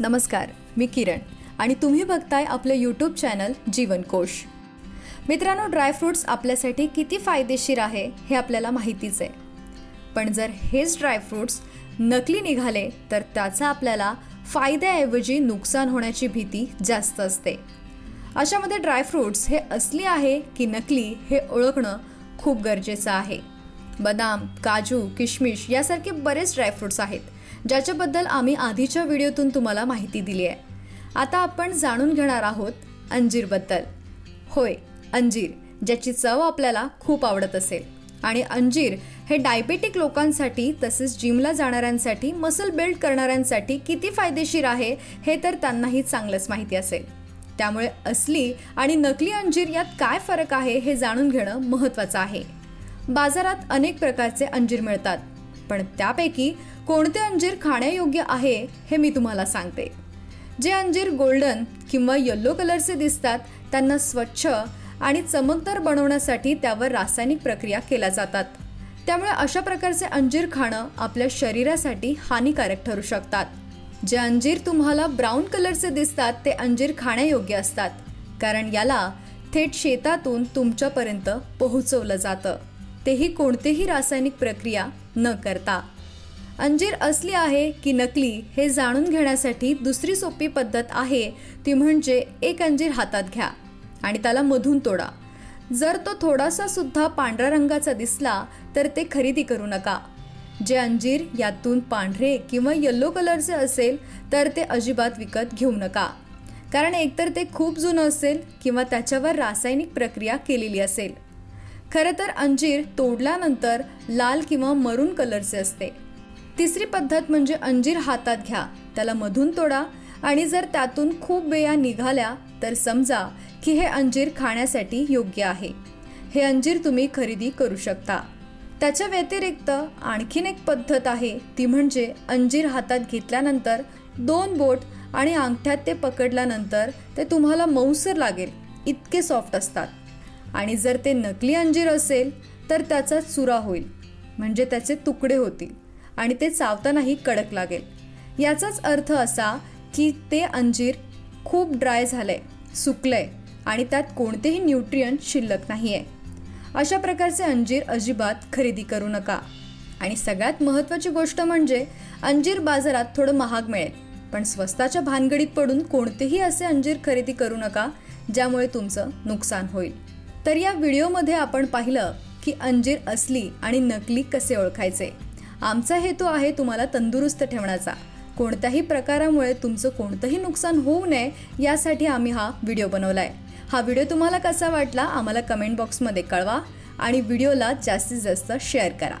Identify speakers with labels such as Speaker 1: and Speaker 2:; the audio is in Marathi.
Speaker 1: नमस्कार मी किरण आणि तुम्ही बघताय आपलं यूट्यूब चॅनल जीवनकोश. मित्रांनो ड्रायफ्रूट्स आपल्यासाठी किती फायदेशीर आहे हे आपल्याला माहितीच आहे. पण जर हेच ड्रायफ्रूट्स नकली निघाले तर त्याचा आपल्याला फायद्याऐवजी नुकसान होण्याची भीती जास्त असते. अशामध्ये ड्रायफ्रूट्स हे असली आहे की नकली हे ओळखणं खूप गरजेचं आहे. बदाम काजू किशमिश यासारखे बरेच ड्रायफ्रूट्स आहेत. ज्याच्याबद्दल आम्ही आधीच्या व्हिडिओतून तुम्हाला माहिती दिली आहे. आता आपण जाणून घेणार आहोत अंजीरबद्दल. होय अंजीर ज्याची चव आपल्याला खूप आवडत असेल. आणि अंजीर हे डायबेटिक लोकांसाठी तसेच जिमला जाणाऱ्यांसाठी मसल बिल्ड करणाऱ्यांसाठी किती फायदेशीर आहे हे तर त्यांनाही चांगलंच माहिती असेल. त्यामुळे असली आणि नकली अंजीर यात काय फरक आहे हे जाणून घेणं महत्त्वाचं आहे. बाजारात अनेक प्रकारचे अंजीर मिळतात पण त्यापैकी कोणते अंजीर खाण्यायोग्य आहे हे मी तुम्हाला सांगते. जे अंजीर गोल्डन किंवा येल्लो कलरचे दिसतात त्यांना स्वच्छ आणि चमकदार बनवण्यासाठी त्यावर रासायनिक प्रक्रिया केल्या जातात. त्यामुळे अशा प्रकारचे अंजीर खाणं आपल्या शरीरासाठी हानिकारक ठरू शकतात. जे अंजीर तुम्हाला ब्राऊन कलरचे दिसतात ते अंजीर खाण्यायोग्य असतात कारण याला थेट शेतातून तुमच्यापर्यंत पोहोचवलं जातं. तेही कोणतेही रासायनिक प्रक्रिया न करता. अंजीर असली आहे की नकली हे जाणून घेण्यासाठी दुसरी सोपी पद्धत आहे. ती म्हणजे एक अंजीर हातात घ्या आणि त्याला मधून तोडा. जर तो थोडासा सुद्धा पांढऱ्या रंगाचा दिसला तर ते खरेदी करू नका. जे अंजीर यातून पांढरे किंवा येल्लो कलरचे असेल तर ते अजिबात विकत घेऊ नका. कारण एकतर ते खूप जुनं असेल किंवा त्याच्यावर रासायनिक प्रक्रिया केलेली असेल. खरं तर अंजीर तोडल्यानंतर लाल किंवा मरून कलरचे असते. तिसरी पद्धत म्हणजे अंजीर हातात घ्या. त्याला मधून तोडा. आणि जर त्यातून खूप वेळा निघाल्या तर समजा की हे अंजीर खाण्यासाठी योग्य आहे. हे अंजीर तुम्ही खरेदी करू शकता. त्याच्या व्यतिरिक्त आणखीन एक पद्धत आहे. ती म्हणजे अंजीर हातात घेतल्यानंतर दोन बोट आणि अंगठ्यात ते पकडल्यानंतर ते तुम्हाला मऊसर लागेल. इतके सॉफ्ट असतात. आणि जर ते नकली अंजीर असेल तर त्याचा चुरा होईल. म्हणजे त्याचे तुकडे होतील. आणि ते चावतानाही कडक लागेल. याचाच अर्थ असा की ते अंजीर खूप ड्राय झालंय सुकलंय आणि त्यात कोणतेही न्यूट्रियंट शिल्लक नाही आहे अशा प्रकारचे अंजीर अजिबात खरेदी करू नका. आणि सगळ्यात महत्त्वाची गोष्ट म्हणजे अंजीर बाजारात थोडं महाग मिळेल. पण स्वस्ताच्या भानगडीत पडून कोणतेही असे अंजीर खरेदी करू नका ज्यामुळे तुमचं नुकसान होईल. तर या व्हिडिओमध्ये आपण पाहिलं की अंजीर असली आणि नकली कसे ओळखायचे? आमचा हेतू आहे तुम्हाला तंदुरुस्त ठेवण्याचा. कोणत्याही प्रकारामुळे तुमचं कोणतंही नुकसान होऊ नये यासाठी आम्ही हा व्हिडिओ बनवला आहे हा व्हिडिओ तुम्हाला कसा वाटला आम्हाला कमेंट बॉक्समध्ये कळवा आणि व्हिडिओला जास्तीत जास्त शेअर करा.